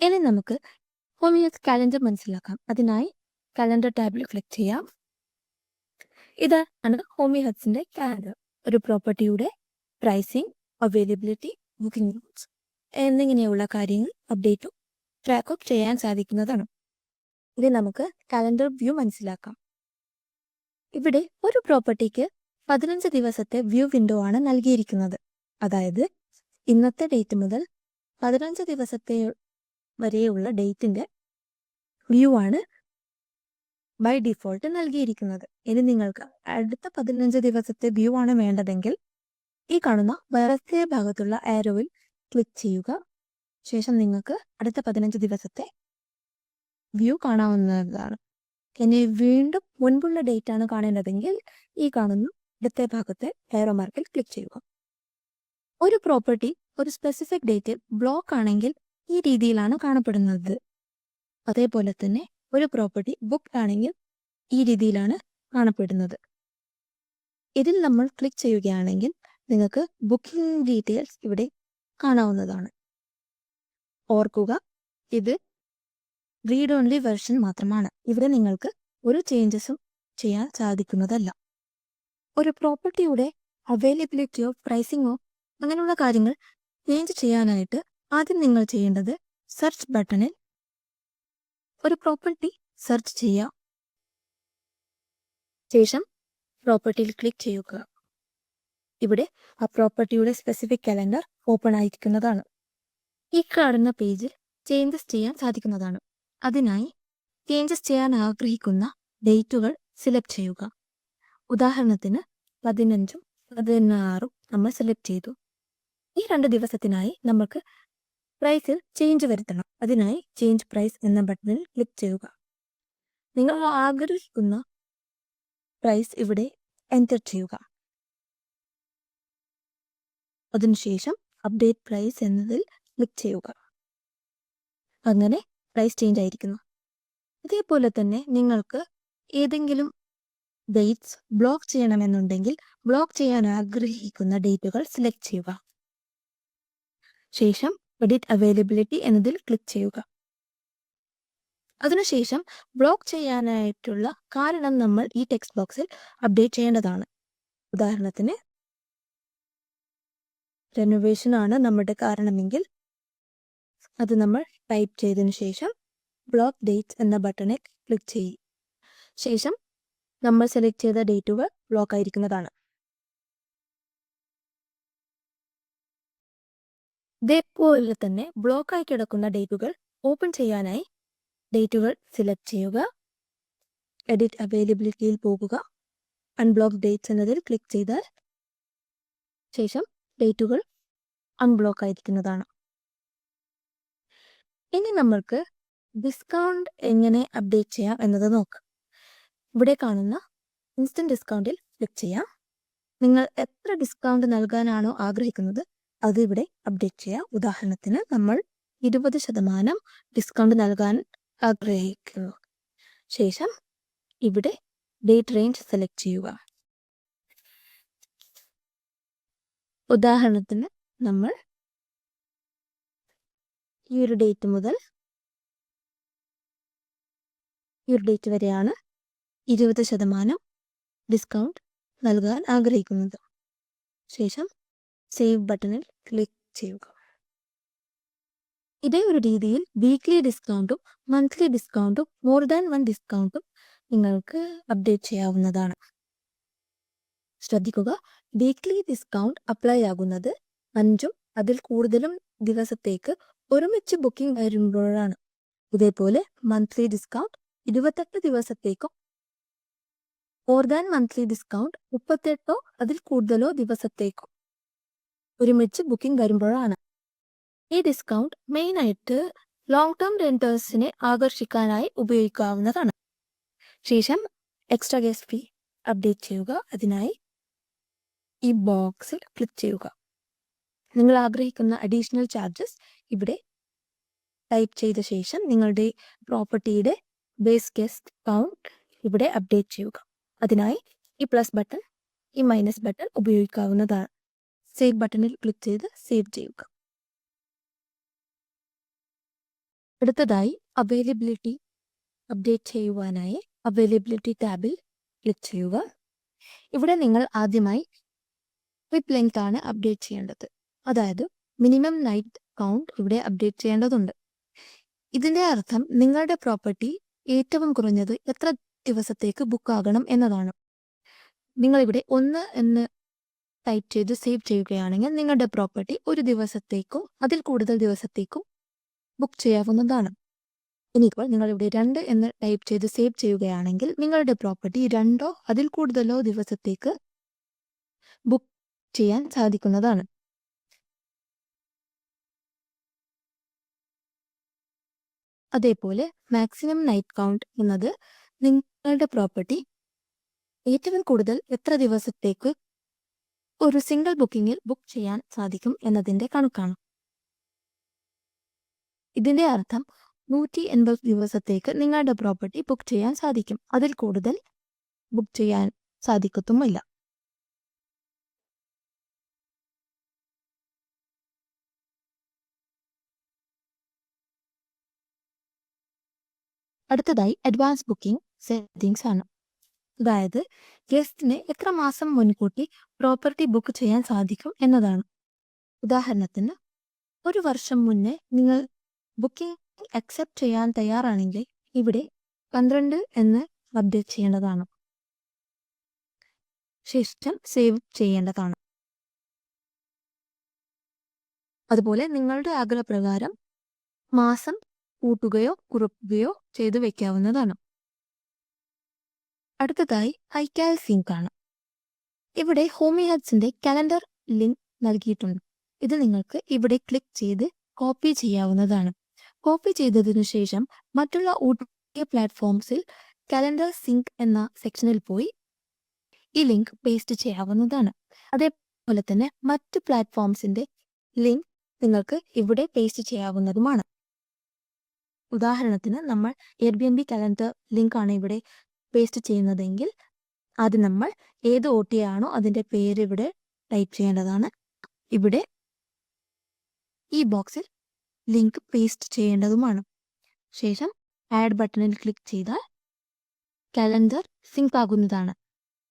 ഇനി നമുക്ക് ഹോമിയോസ് കാലണ്ടർ മനസ്സിലാക്കാം. അതിനായി കലണ്ടർ ടാബിൽ ക്ലിക്ക് ചെയ്യാം. ഇത് ആണ് ഹോമിയോ ഹട്സിന്റെ കാലണ്ടർ ഒരു പ്രോപ്പർട്ടിയുടെ പ്രൈസിംഗ് അവൈലബിലിറ്റി ബുക്കിംഗ് റൂൾസ് എന്നിങ്ങനെയുള്ള കാര്യങ്ങൾ അപ്ഡേറ്റും ട്രാക്കും ചെയ്യാൻ സാധിക്കുന്നതാണ്. ഇനി നമുക്ക് കലണ്ടർ വ്യൂ മനസ്സിലാക്കാം. ഇവിടെ ഒരു പ്രോപ്പർട്ടിക്ക് പതിനഞ്ച് ദിവസത്തെ വ്യൂ വിൻഡോ ആണ് നൽകിയിരിക്കുന്നത്. അതായത് ഇന്നത്തെ ഡേറ്റ് മുതൽ പതിനഞ്ച് ദിവസത്തെ വരെയുള്ള ഡേറ്റിന്റെ വ്യൂ ആണ് ബൈ ഡിഫോൾട്ട് നൽകിയിരിക്കുന്നത്. ഇനി നിങ്ങൾക്ക് അടുത്ത പതിനഞ്ച് ദിവസത്തെ വ്യൂ ആണ് വേണ്ടതെങ്കിൽ ഈ കാണുന്ന വലത്തേ ഭാഗത്തുള്ള ആരോവിൽ ക്ലിക്ക് ചെയ്യുക. ശേഷം നിങ്ങൾക്ക് അടുത്ത പതിനഞ്ച് ദിവസത്തെ വ്യൂ കാണാവുന്നതാണ്. ഇനി വീണ്ടും മുൻപുള്ള ഡേറ്റ് ആണ് കാണേണ്ടതെങ്കിൽ ഈ കാണുന്ന ഇടത്തെ ഭാഗത്തെ ഹെയറോ മാർക്കിൽ ക്ലിക്ക് ചെയ്യുക. ഒരു പ്രോപ്പർട്ടി ഒരു സ്പെസിഫിക് ഡേറ്റിൽ ബ്ലോക്ക് ആണെങ്കിൽ ഈ രീതിയിലാണ് കാണപ്പെടുന്നത്. അതേപോലെ തന്നെ ഒരു പ്രോപ്പർട്ടി ബുക്ക് ആണെങ്കിൽ ഈ രീതിയിലാണ് കാണപ്പെടുന്നത്. ഇതിൽ നമ്മൾ ക്ലിക്ക് ചെയ്യുകയാണെങ്കിൽ നിങ്ങൾക്ക് ബുക്കിംഗ് ഡീറ്റെയിൽസ് ഇവിടെ കാണാവുന്നതാണ്. ഓർക്കുക ഇത് റീഡ് ഓൺലി വെർഷൻ മാത്രമാണ്. ഇവിടെ നിങ്ങൾക്ക് ഒരു ചേഞ്ചസും ചെയ്യാൻ സാധിക്കുന്നതല്ല. ഒരു പ്രോപ്പർട്ടിയുടെ അവൈലബിലിറ്റിയോ പ്രൈസിങ്ങോ അങ്ങനെയുള്ള കാര്യങ്ങൾ ചേഞ്ച് ചെയ്യാനായിട്ട് ആദ്യം നിങ്ങൾ ചെയ്യേണ്ടത് സെർച്ച് ബട്ടണിൽ ഒരു പ്രോപ്പർട്ടി സെർച്ച് ചെയ്യുക. ശേഷം പ്രോപ്പർട്ടിയിൽ ക്ലിക്ക് ചെയ്യുക. ഇവിടെ ആ പ്രോപ്പർട്ടിയുടെ സ്പെസിഫിക് കലണ്ടർ ഓപ്പൺ ആയിരിക്കുന്നതാണ്. ഈ കാണുന്ന പേജിൽ ചേഞ്ചസ് ചെയ്യാൻ സാധിക്കുന്നതാണ്. അതിനായി ചേഞ്ചസ് ചെയ്യാൻ ആഗ്രഹിക്കുന്ന ഡേറ്റുകൾ സെലക്ട് ചെയ്യുക. ഉദാഹരണത്തിന് പതിനഞ്ചും പതിനാറും നമ്മൾ സെലക്ട് ചെയ്തു. ഈ രണ്ട് ദിവസത്തിനായി നമുക്ക് പ്രൈസിൽ ചേഞ്ച് വരുത്തണം. അതിനായി ചേഞ്ച് പ്രൈസ് എന്ന ബട്ടണിൽ ക്ലിക്ക് ചെയ്യുക. നിങ്ങൾ ആഗ്രഹിക്കുന്ന പ്രൈസ് ഇവിടെ എന്റർ ചെയ്യുക. അതിനുശേഷം അപ്ഡേറ്റ് പ്രൈസ് എന്നതിൽ ക്ലിക്ക് ചെയ്യുക. അങ്ങനെ പ്രൈസ് ചേഞ്ച് ആയിരിക്കുന്നു. അതേപോലെ തന്നെ നിങ്ങൾക്ക് ഏതെങ്കിലും ഡേറ്റ്സ് ബ്ലോക്ക് ചെയ്യണമെന്നുണ്ടെങ്കിൽ ബ്ലോക്ക് ചെയ്യാൻ ആഗ്രഹിക്കുന്ന ഡേറ്റുകൾ സെലക്ട് ചെയ്യുക. ശേഷം എഡിറ്റ് അവൈലബിലിറ്റി എന്നതിൽ ക്ലിക്ക് ചെയ്യുക. അതിനുശേഷം ബ്ലോക്ക് ചെയ്യാനായിട്ടുള്ള കാരണം നമ്മൾ ഈ ടെക്സ്റ്റ് ബോക്സിൽ അപ്ഡേറ്റ് ചെയ്യേണ്ടതാണ്. ഉദാഹരണത്തിന് റെനോവേഷൻ ആണ് നമ്മുടെ കാരണമെങ്കിൽ അത് നമ്മൾ ടൈപ്പ് ചെയ്തതിനു ശേഷം ബ്ലോക്ക് ഡേറ്റ് എന്ന ബട്ടണിൽ ക്ലിക്ക് ചെയ്യും. ശേഷം നമ്മൾ സെലക്ട് ചെയ്ത ഡേറ്റുകൾ ബ്ലോക്ക് ആയിരിക്കുന്നതാണ്. ഇതേപോലെ തന്നെ ബ്ലോക്കായി കിടക്കുന്ന ഡേറ്റുകൾ ഓപ്പൺ ചെയ്യാനായി ഡേറ്റുകൾ സെലക്ട് ചെയ്യുക. എഡിറ്റ് അവൈലബിലിറ്റിയിൽ പോകുക. അൺബ്ലോക്ക് ഡേറ്റ്സ് എന്നതിൽ ക്ലിക്ക് ചെയ്താൽ ശേഷം ഡേറ്റുകൾ അൺബ്ലോക്ക് ആയിരിക്കുന്നതാണ്. ഇനി നമ്മൾക്ക് ഡിസ്കൗണ്ട് എങ്ങനെ അപ്ഡേറ്റ് ചെയ്യാം എന്നത് നോക്കാം. ഇവിടെ കാണുന്ന ഇൻസ്റ്റന്റ് ഡിസ്കൗണ്ടിൽ ക്ലിക്ക് ചെയ്യാം. നിങ്ങൾ എത്ര ഡിസ്കൗണ്ട് നൽകാനാണോ ആഗ്രഹിക്കുന്നത് അത് ഇവിടെ അപ്ഡേറ്റ് ചെയ്യുക ഉദാഹരണത്തിന് നമ്മൾ ഇരുപത് ശതമാനം ഡിസ്കൗണ്ട് നൽകാൻ ആഗ്രഹിക്കുന്നു. ശേഷം ഇവിടെ ഡേറ്റ് റേഞ്ച് സെലക്ട് ചെയ്യുക. ഉദാഹരണത്തിന് നമ്മൾ ഈ ഒരു ഡേറ്റ് മുതൽ ഈ ഒരു ഡേറ്റ് വരെയാണ് ഇരുപത് ശതമാനം ഡിസ്കൗണ്ട് നൽകാൻ ആഗ്രഹിക്കുന്നത്. ശേഷം സേവ് ബട്ടണിൽ ക്ലിക്ക് ചെയ്യുക. ഇതേ ഒരു രീതിയിൽ വീക്ക്ലി ഡിസ്കൗണ്ടും മന്ത്ലി ഡിസ്കൗണ്ടും മോർ ദാൻ വൺ ഡിസ്കൗണ്ടും നിങ്ങൾക്ക് അപ്ഡേറ്റ് ചെയ്യാവുന്നതാണ്. ശ്രദ്ധിക്കുക വീക്ക്ലി ഡിസ്കൗണ്ട് അപ്ലൈ ആകുന്നത് അഞ്ചും അതിൽ കൂടുതലും ദിവസത്തേക്ക് ഒരുമിച്ച് ബുക്കിംഗ് വരുമ്പോഴാണ്. ഇതേപോലെ മന്ത്ലി ഡിസ്കൗണ്ട് ഇരുപത്തെട്ട് ദിവസത്തേക്കും മോർ ദാൻ മന്ത്ലി ഡിസ്കൗണ്ട് മുപ്പത്തെട്ടോ അതിൽ കൂടുതലോ ദിവസത്തേക്കും. ഒരുമിച്ച് ബുക്കിംഗ് വരുമ്പോഴാണ്. ഈ ഡിസ്കൗണ്ട് മെയിനായിട്ട് ലോങ് ടേം റെന്റേഴ്സിനെ ആകർഷിക്കാനായി ഉപയോഗിക്കാവുന്നതാണ്. ശേഷം എക്സ്ട്രാ ഗ്യാസ് ഫീ അപ്ഡേറ്റ് ചെയ്യുക. അതിനായി ഈ ബോക്സിൽ ക്ലിക്ക് ചെയ്യുക. നിങ്ങൾ ആഗ്രഹിക്കുന്ന അഡീഷണൽ ചാർജസ് ഇവിടെ ടൈപ്പ് ചെയ്ത ശേഷം നിങ്ങളുടെ പ്രോപ്പർട്ടിയുടെ ബേസ് ഗസ്റ്റ് കൗണ്ട് ഇവിടെ അപ്ഡേറ്റ് ചെയ്യുക. അതിനായി ഈ പ്ലസ് ബട്ടൺ ഈ മൈനസ് ബട്ടൺ ഉപയോഗിക്കാവുന്നതാണ്. സേവ് ബട്ടണിൽ ക്ലിക്ക് ചെയ്ത് സേവ് ചെയ്യുക. അടുത്തതായി അവൈലബിലിറ്റി അപ്ഡേറ്റ് ചെയ്യുവാനായി അവൈലബിലിറ്റി ടാബിൽ ക്ലിക്ക് ചെയ്യുക. ഇവിടെ നിങ്ങൾ ആദ്യമായി ട്രിപ്പ് ലെങ്ത് ആണ് അപ്ഡേറ്റ് ചെയ്യേണ്ടത്. അതായത് മിനിമം നൈറ്റ് കൗണ്ട് ഇവിടെ അപ്ഡേറ്റ് ചെയ്യേണ്ടതുണ്ട്. ഇതിന്റെ അർത്ഥം നിങ്ങളുടെ പ്രോപ്പർട്ടി ഏറ്റവും കുറഞ്ഞത് എത്ര ദിവസത്തേക്ക് ബുക്ക് ആകണം എന്നതാണ്. നിങ്ങളിവിടെ ഒന്ന് എന്ന് ടൈപ്പ് ചെയ്ത് സേവ് ചെയ്യുകയാണെങ്കിൽ നിങ്ങളുടെ പ്രോപ്പർട്ടി ഒരു ദിവസത്തേക്കോ അതിൽ കൂടുതൽ ദിവസത്തേക്കും ബുക്ക് ചെയ്യാവുന്നതാണ്. ഇനിയിപ്പോൾ നിങ്ങൾ ഇവിടെ രണ്ട് എന്ന് ടൈപ്പ് ചെയ്ത് സേവ് ചെയ്യുകയാണെങ്കിൽ നിങ്ങളുടെ പ്രോപ്പർട്ടി രണ്ടോ അതിൽ കൂടുതലോ ദിവസത്തേക്ക് ബുക്ക് ചെയ്യാൻ സാധിക്കുന്നതാണ്. അതേപോലെ മാക്സിമം നൈറ്റ് കൗണ്ട് എന്നത് നിങ്ങളുടെ പ്രോപ്പർട്ടി ഏറ്റവും കൂടുതൽ എത്ര ദിവസത്തേക്ക് ഒരു സിംഗിൾ ബുക്കിംഗിൽ ബുക്ക് ചെയ്യാൻ സാധിക്കും എന്നതിന്റെ കണക്കാണ്. ഇതിന്റെ അർത്ഥം നൂറ്റി എൺപത് ദിവസത്തേക്ക് നിങ്ങളുടെ പ്രോപ്പർട്ടി ബുക്ക് ചെയ്യാൻ സാധിക്കും. അതിൽ കൂടുതൽ ബുക്ക് ചെയ്യാൻ സാധിക്കത്തുമില്ല. അടുത്തതായി അഡ്വാൻസ് ബുക്കിംഗ് സെറ്റിംഗ്സ് ആണ്. അതായത് ഗസ്റ്റിന് എത്ര മാസം മുൻകൂട്ടി പ്രോപ്പർട്ടി ബുക്ക് ചെയ്യാൻ സാധിക്കും എന്നതാണ്. ഉദാഹരണത്തിന് ഒരു വർഷം മുന്നേ നിങ്ങൾ ബുക്കിംഗ് അക്സെപ്റ്റ് ചെയ്യാൻ തയ്യാറാണെങ്കിൽ ഇവിടെ പന്ത്രണ്ട് എന്ന് അപ്ഡേറ്റ് ചെയ്യേണ്ടതാണ്. ശേഷം സേവ് ചെയ്യേണ്ടതാണ്. അതുപോലെ നിങ്ങളുടെ ആഗ്രഹപ്രകാരം മാസം കൂട്ടുകയോ കുറയ്ക്കുകയോ ചെയ്തു വെക്കാവുന്നതാണ്. അടുത്തതായി ഹൈക്കാൽ സിങ്ക് ആണ് ഇവിടെ ഹോമി കലണ്ടർ ലിങ്ക് നൽകിയിട്ടുണ്ട്. ഇത് നിങ്ങൾക്ക് ഇവിടെ ക്ലിക്ക് ചെയ്ത് കോപ്പി ചെയ്യാവുന്നതാണ്. കോപ്പി ചെയ്തതിനു ശേഷം മറ്റുള്ള ഒ പ്ലാറ്റ്ഫോംസിൽ കലണ്ടർ സിങ്ക് എന്ന സെക്ഷനിൽ പോയി ഈ ലിങ്ക് പേസ്റ്റ് ചെയ്യാവുന്നതാണ്. അതേപോലെ തന്നെ മറ്റു പ്ലാറ്റ്ഫോംസിന്റെ ലിങ്ക് നിങ്ങൾക്ക് ഇവിടെ പേസ്റ്റ് ചെയ്യാവുന്നതുമാണ്. ഉദാഹരണത്തിന് നമ്മൾ air B N B calendar link ആണ് ഇവിടെ പേസ്റ്റ് ചെയ്യുന്നതെങ്കിൽ അത് നമ്മൾ ഏത് ഒ ടി ആണോ അതിന്റെ പേര് ഇവിടെ ടൈപ്പ് ചെയ്യേണ്ടതാണ്. ഇവിടെ ഈ ബോക്സിൽ ലിങ്ക് പേസ്റ്റ് ചെയ്യേണ്ടതുമാണ്. ശേഷം ആഡ് ബട്ടണിൽ ക്ലിക്ക് ചെയ്താൽ കലണ്ടർ സിങ്ക് ആകുന്നതാണ്.